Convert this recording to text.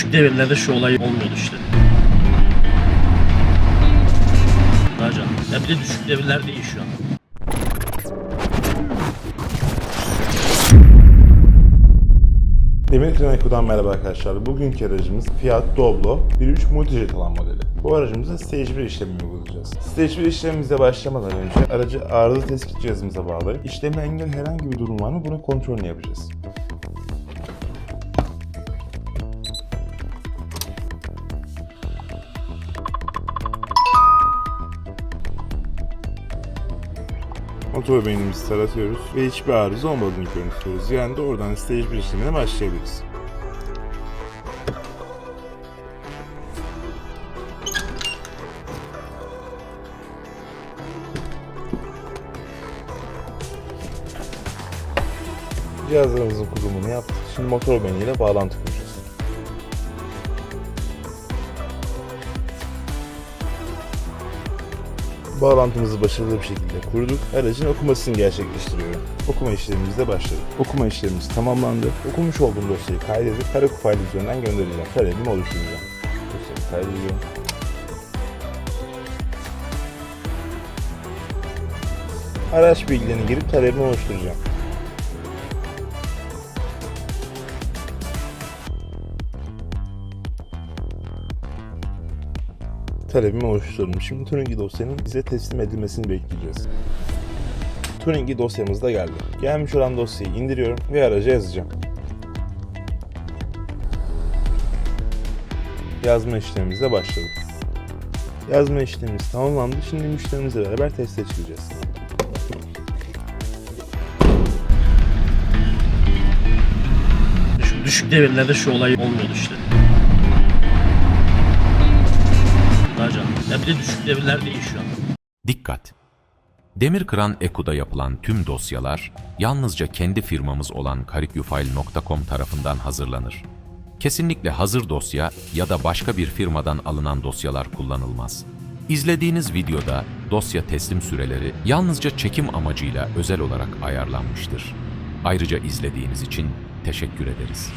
düşük devirlerde şu olay olmuyordu işte. Daha canım. Ya bir de düşük devirler değil şu an. Demir Kraniko'dan merhaba arkadaşlar. Bugünkü aracımız Fiat Doblo 1.3 Multijet alan modeli. Bu aracımıza Stage 1 işlemini uygulayacağız. Stage 1 işlemimize başlamadan önce aracı arıza tespit cihazımıza bağlayıp işlemi engel herhangi bir durum var mı bunun kontrolünü yapacağız. Motor beynimizi taratıyoruz ve hiçbir arıza olmadığını görüntülüyoruz. Yani doğrudan stage 1 işlemine başlayabiliriz. Cihazlarımızın kurulumunu yaptık. Şimdi motor beyniyle bağlantı kuracağız. Bağlantımızı başarılı bir şekilde kurduk. Aracın okumasını gerçekleştiriyorum. Okuma işlemimiz de başladı. Okuma işlemimiz tamamlandı. Okumuş olduğum dosyayı kaydedip Karaku faylı üzerinden göndereceğim. Talebimi oluşturacağım. Dosyayı kaydediyorum. Araç bilgilerini girip talebimi oluşturacağım. Talebimi oluşturdum. Şimdi Turing'i dosyanın bize teslim edilmesini bekleyeceğiz. Turing'i dosyamız da geldi. Gelmiş olan dosyayı indiriyorum ve araca yazacağım. Yazma işlemimize başladık. Yazma işlemimiz tamamlandı. Şimdi müşterimizle beraber teste çıkacağız. Düşük, devirlerde şu olay olmuyordu işte. Bir düşük devirler değil. Dikkat! Demirkıran Eku'da yapılan tüm dosyalar yalnızca kendi firmamız olan karikyufile.com tarafından hazırlanır. Kesinlikle hazır dosya ya da başka bir firmadan alınan dosyalar kullanılmaz. İzlediğiniz videoda dosya teslim süreleri yalnızca çekim amacıyla özel olarak ayarlanmıştır. Ayrıca izlediğiniz için teşekkür ederiz.